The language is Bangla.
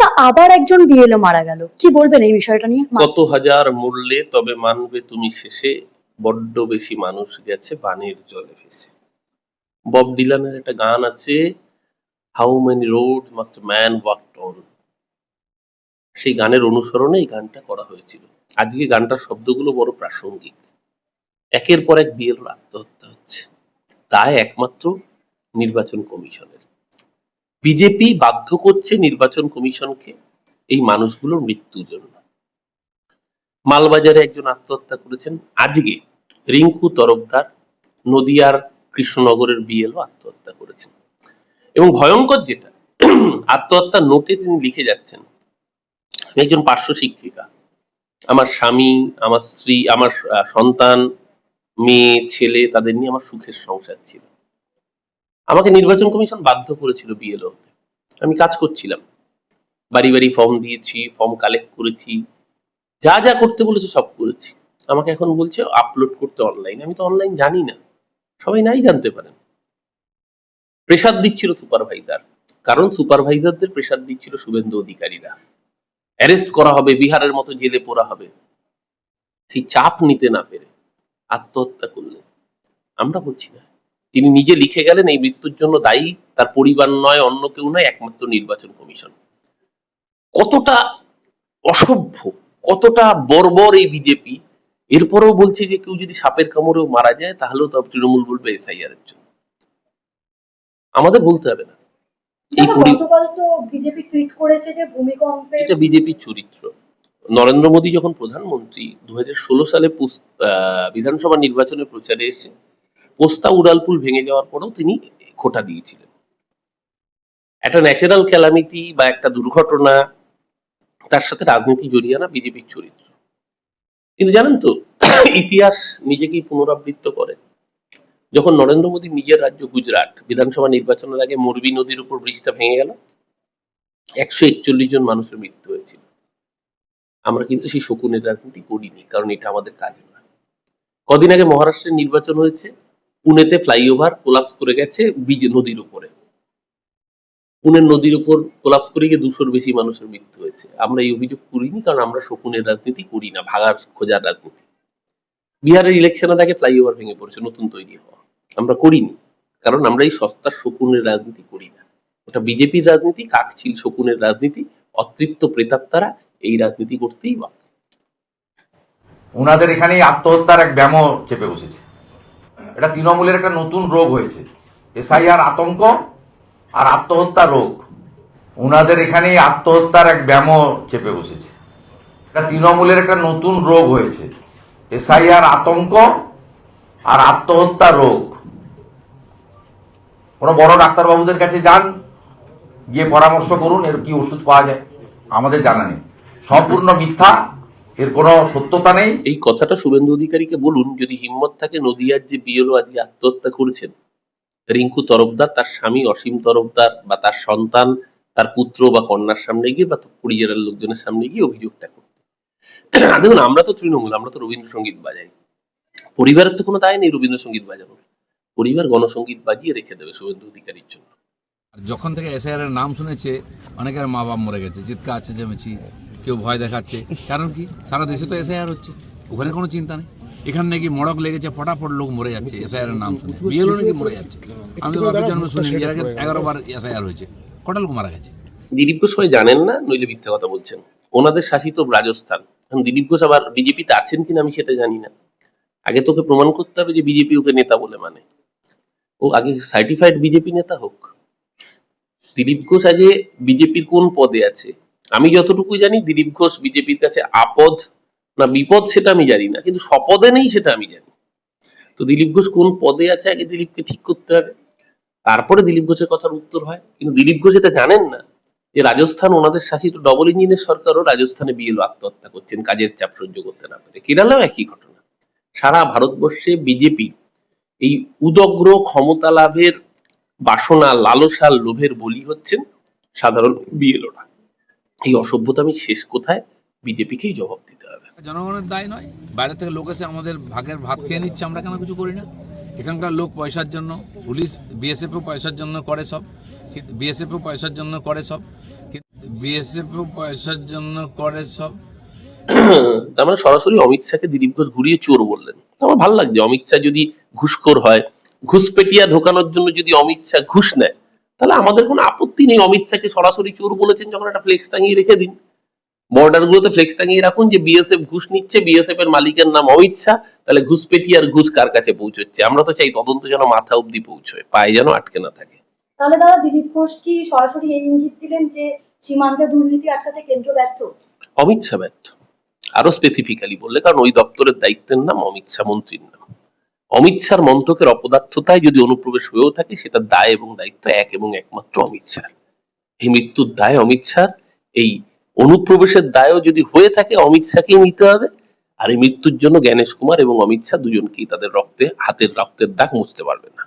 কলকাতা আবার একজন বিএলও মারা গেল। কি বলবেন এই বিষয়টা নিয়ে? কত হাজার মরলে তবে মানবে তুমি শেষে, বড্ড বেশি মানুষ গেছে বানের জলে ভেসে। বব ডিলানের একটা গান আছে how many road must man walk on সেই গানের অনুসরণে এই গানটা করা হয়েছিল। আজকে গানটার শব্দগুলো বড় প্রাসঙ্গিক। একের পর এক বিয়ের আত্মহত্যা হচ্ছে। তাই একমাত্র নির্বাচন কমিশনের। বিজেপি বাধ্য করছে নির্বাচন কমিশনকে এই মানুষগুলোর মৃত্যুর জন্য। মালবাজারে একজন আত্মহত্যা করেছেন। আজকে রিঙ্কু তরফদার নদিয়ার কৃষ্ণনগরের বিএলও আত্মহত্যা করেছেন। এবং ভয়ঙ্কর যেটা, আত্মহত্যা নোটে তিনি লিখে যাচ্ছেন। একজন পার্শ্ব শিক্ষিকা। আমার স্বামী, আমার স্ত্রী, আমার সন্তান, মেয়ে, ছেলে, তাদের নিয়ে আমার সুখের সংসার ছিল। আমাকে নির্বাচন কমিশন বাধ্য করেছিল বিএলও আমি কাজ করছিলাম। বাড়ি বাড়ি ফর্ম দিয়েছি ফর্ম কালেক্ট করেছি। যা যা করতে বলেছে সব করেছি। আমাকে এখন বলছে আপলোড করতে অনলাইন আমি তো অনলাইন জানি না। সবাই নাই জানতে পারেন প্রেশার দিচ্ছিল সুপারভাইজার কারণ সুপারভাইজারদের প্রেশার দিচ্ছিল শুভেন্দু অধিকারীরা। অ্যারেস্ট করা হবে, বিহারের মতো জেলে পোড়া হবে। সেই চাপ নিতে না পেরে আত্মহত্যা করলেন। আমরা বলছি না। তিনি নিজে লিখে গেলেন এই মৃত্যুর জন্য দায়ী তার পরিবার নয় অন্য কেউ নয় একমাত্র নির্বাচন কমিশন। কতটা অসভ্য কতটা বর্বর এই বিজেপি। এরপরেও বলছে যে কেউ যদি সাপের কামড়েও মারা যায় তাহলেও তো তৃণমূল বলবে এসআইআর এর জন্য। আমাদের বলতে হবে না। এই গতকাল তো বিজেপি টুইট করেছে যে এটা বিজেপির চরিত্র। নরেন্দ্র মোদী যখন প্রধানমন্ত্রী দু হাজার ষোলো সালে বিধানসভা নির্বাচনের প্রচারে এসে পোস্তা উড়ালপুল ভেঙে যাওয়ার পরেও তিনি খোটা দিয়েছিলেন। একটা ন্যাচারাল ক্যালামিটি বা একটা দুর্ঘটনা, তার সাথে রাজনীতি জড়িয়ে আনা বিজেপির চরিত্র। কিন্তু জানেন তো, ইতিহাস নিজেকেই পুনরাবৃত্ত করে। যখন নরেন্দ্র মোদী নিজের রাজ্য গুজরাট বিধানসভা নির্বাচনের আগে মোরবি নদীর উপর ব্রিজটা ভেঙে গেল, একশো একচল্লিশ জন মানুষের মৃত্যু হয়েছিল। আমরা কিন্তু সেই শকুনের রাজনীতি করিনি, কারণ এটা আমাদের কাজ না কদিন আগে মহারাষ্ট্রের নির্বাচন হয়েছে পুনেতে ফ্লাইওভার কোলাপস করে গেছে নদীর উপরে। পুনের নদীর উপর কোলাপস করে গিয়ে দুশোর বেশি মানুষের মৃত্যু হয়েছে। আমরা এই অভিযোগ করিনি, কারণ আমরা শকুনের রাজনীতি করি না ভাগার খোঁজার রাজনীতি। বিহারের ইলেকশনে দেখে ফ্লাইওভার ভেঙে পড়েছে, নতুন তৈরি হওয়া। আমরা করিনি, কারণ আমরা এই সস্তার শকুনের রাজনীতি করি না। ওটা বিজেপির রাজনীতি কাকচিল শকুনের রাজনীতি, অতৃপ্ত প্রেতাত্মারা এই রাজনীতি করতেই বা ওনাদের এখানে আত্মহত্যার এক ব্যামো চেপে বসেছে। এটা তৃণমূলের একটা নতুন রোগ হয়েছে। এসআইআর আতঙ্ক আর আত্মহত্যা রোগ। ওনাদের এখানে আত্মহত্যার এক ব্যামো চেপে বসেছে। এটা তৃণমূলের একটা নতুন রোগ হয়েছে। এসআইআর আতঙ্ক আর আত্মহত্যা রোগ। কোনো বড় ডাক্তারবাবুদের কাছে যান, গিয়ে পরামর্শ করুন, এর কি ওষুধ পাওয়া যায়। আমাদের জানা নেই। সম্পূর্ণ মিথ্যা। এর কোনো সত্যতা নেই। এই কথাটা শুভেন্দু অধিকারীকে বলুন যদি হিম্মত থাকে নদিয়ার যে বিএলও আজকে আত্মহত্যা করেছেন রিঙ্কু তরফদার তার স্বামী অসীম তরফদার বা তার সন্তান তার পুত্র বা কন্যার সামনে গিয়ে বা পরিবারের লোকজনের সামনে গিয়ে অভিযোগটা করতে। দেখুন আমরা তো তৃণমূল আমরা তো রবীন্দ্রসঙ্গীত বাজাই। পরিবারের তো কোনো দায় নেই রবীন্দ্রসঙ্গীত বাজানোর। পরিবার গণসঙ্গীত বাজিয়ে রেখে দেবে শুভেন্দু অধিকারীর জন্য। আর যখন থেকে এসআইআর এর নাম শুনেছে অনেকের মা বাপ মরে গেছে। চিৎকার আছে জমেছি কেউ ভয় দেখাচ্ছে। কারণ কি? সারা দেশে তো এসআইআর হচ্ছে। ওখানে কোনো চিন্তা নেই। এখানে নাকি মড়ক লেগেছে, ফটাফট লোক মরে যাচ্ছে এসআইআর নাম শুনে। বিএলও নাকি মরে যাচ্ছে। আমি তো জন্ম শুনি এর আগে এগারো বার এসআইআর হয়েছে। কটা লোক মারা গেছে? দিলীপ ঘোষ সবাই জানেন না? নইলে মিথ্যা কথা বলছেন। ওনাদের শাসিত রাজস্থান। এখন দিলীপ ঘোষ আবার বিজেপিতে আছেন কিনা আমি সেটা জানি না। আগে তোকে প্রমাণ করতে হবে যে বিজেপি ওকে নেতা বলে মানে। ও আগে সার্টিফাইড বিজেপি নেতা হোক। দিলীপ ঘোষ আগে বিজেপির কোন পদে আছে? আমি যতটুকু জানি দিলীপ ঘোষ বিজেপির কাছে আপদ না বিপদ সেটা আমি জানি না, কিন্তু স্বপদে নেই সেটা আমি জানি। তো দিলীপ ঘোষ কোন পদে আছে আগে দিলীপকে ঠিক করতে হবে। তারপরে দিলীপ ঘোষের কথার উত্তর হয়। কিন্তু দিলীপ ঘোষ এটা জানেন না যে রাজস্থান ওনাদের শাসিত ডবল ইঞ্জিনের সরকারও রাজস্থানে বিএলও আত্মহত্যা করছেন, কাজের চাপ সহ্য করতে না পারে। কেরালাও একই ঘটনা। সারা ভারতবর্ষে বিজেপি এই উদগ্র ক্ষমতা লাভের বাসনা লালসার লোভের বলি হচ্ছেন সাধারণ বিএলওরা এই অসভ্যতা আমি শেষ কোথায়? বিজেপিকেই জবাব দিতে হবে। জনগণের দায় নয়। বাইরে থেকে লোক এসে আমাদের ভাগের ভাত খেয়ে নিচ্ছে আমরা কেন কিছু করি না? এখানকার লোক পয়সার জন্য পুলিশ বিএসএফও পয়সার জন্য করে সব। বিএসএফও পয়সার জন্য করে সব। বিএসএফ পয়সার জন্য করে সব। তার মানে সরাসরি অমিত শাহকে দিলীপ ঘোষ ঘুরিয়ে চোর বললেন। তো আমার ভালো লাগছে অমিত শাহ যদি ঘুষখোর হয় ঘুষপেটিয়া ঢোকানোর জন্য যদি অমিত শাহ ঘুষ নেয় তাহলে আমাদের কোনো আপত্তি নেই। অমিত শাহকে সরাসরি চোর বলেছেন যখন একটা ফ্লেক্স টাঙিয়ে রেখে দিন। বর্ডার গুলোতে ফ্লেক্স টাঙিয়ে রাখুন যে বিএসএফ ঘুষ নিচ্ছে বিএসএফ এর মালিকের নাম অমিত শাহ। তাহলে ঘুষপেটিয়ার ঘুষ কার কাছে পৌঁছচ্ছে? আমরা তো চাই তদন্ত যেন মাথা অব্দি পৌঁছয় পায়ে যেন আটকে না থাকে। তাহলে দাদা দিলীপ ঘোষ কি সরাসরি এই ইঙ্গিত দিলেন যে সীমান্তে দুর্নীতি আটকাতে কেন্দ্র ব্যর্থ? অমিত শাহ ব্যর্থ। আরও স্পেসিফিক্যালি বললে কারণ ওই দপ্তরের দায়িত্বের নাম অমিত শাহ মন্ত্রীর নাম। অমিত শাহর মন্ত্রকের অপদার্থতায় যদি অনুপ্রবেশ হয়েও থাকে, সেটা দায় এবং দায়িত্ব এক এবং একমাত্র অমিত শাহ এই মৃত্যুর দায় অমিত শাহ এই অনুপ্রবেশের দায়ও যদি হয়ে থাকে, অমিত শাহকেই নিতে হবে। আর এই মৃত্যুর জন্য জ্ঞানেশ কুমার এবং অমিত শাহ দুজনকেই তাদের রক্তে, হাতের রক্তের দাগ মুছতে পারবে না।